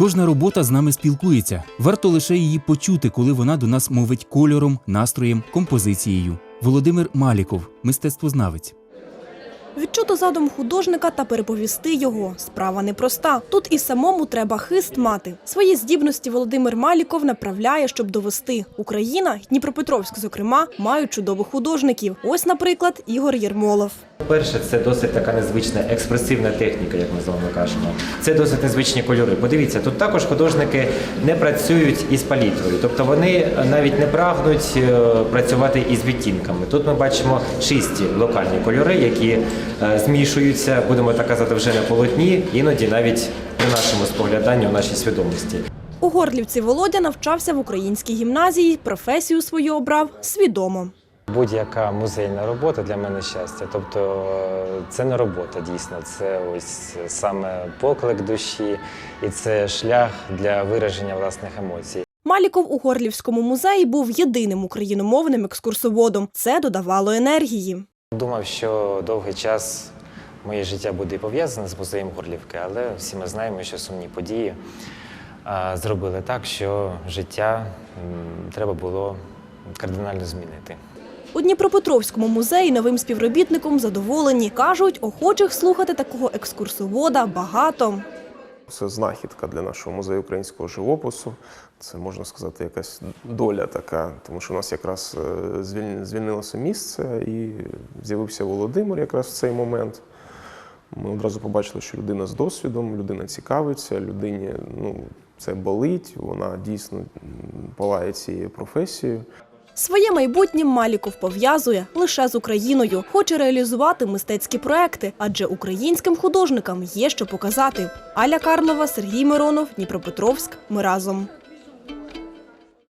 Кожна робота з нами спілкується. Варто лише її почути, коли вона до нас мовить кольором, настроєм, композицією. Володимир Маліков, мистецтвознавець. Відчути задум художника та переповісти його справа непроста. Тут і самому треба хист мати. Свої здібності Володимир Маліков направляє, щоб довести. Україна, Дніпропетровськ, зокрема, мають чудових художників. Ось, наприклад, Ігор Єрмолов. Перше, це досить така незвична експресивна техніка, як ми з вами кажемо. Це досить незвичні кольори. Подивіться, тут також художники не працюють із палітрою, тобто вони навіть не прагнуть е, працювати із відтінками. Тут ми бачимо чисті локальні кольори, які змішуються, будемо так казати, вже на полотні, іноді навіть при нашому спогляданні у нашій свідомості. У Горлівці Володя навчався в українській гімназії. Професію свою обрав свідомо. Будь-яка музейна робота для мене щастя. Тобто е, це не робота дійсно, це ось саме поклик душі і це шлях для вираження власних емоцій. Маліков у Горлівському музеї був єдиним україномовним екскурсоводом. Це додавало енергії. Думав, що довгий час моє життя буде пов'язане з музеєм Горлівки, але всі ми знаємо, що сумні події зробили так, що життя треба було кардинально змінити. У Дніпропетровському музеї новим співробітником задоволені. Кажуть, охочих слухати такого екскурсовода багато. Це знахідка для нашого музею українського живопису. Це можна сказати, якась доля така, тому що у нас якраз е, звільнилося місце і з'явився Володимир якраз в цей момент. Ми одразу побачили, що людина з досвідом, людина цікавиться, людині ну, це болить, вона дійсно палає цією професією. Своє майбутнє Маліков пов'язує лише з Україною. Хоче реалізувати мистецькі проекти, адже українським художникам є що показати. Аля Карлова, Сергій Миронов, Дніпропетровськ. Ми разом.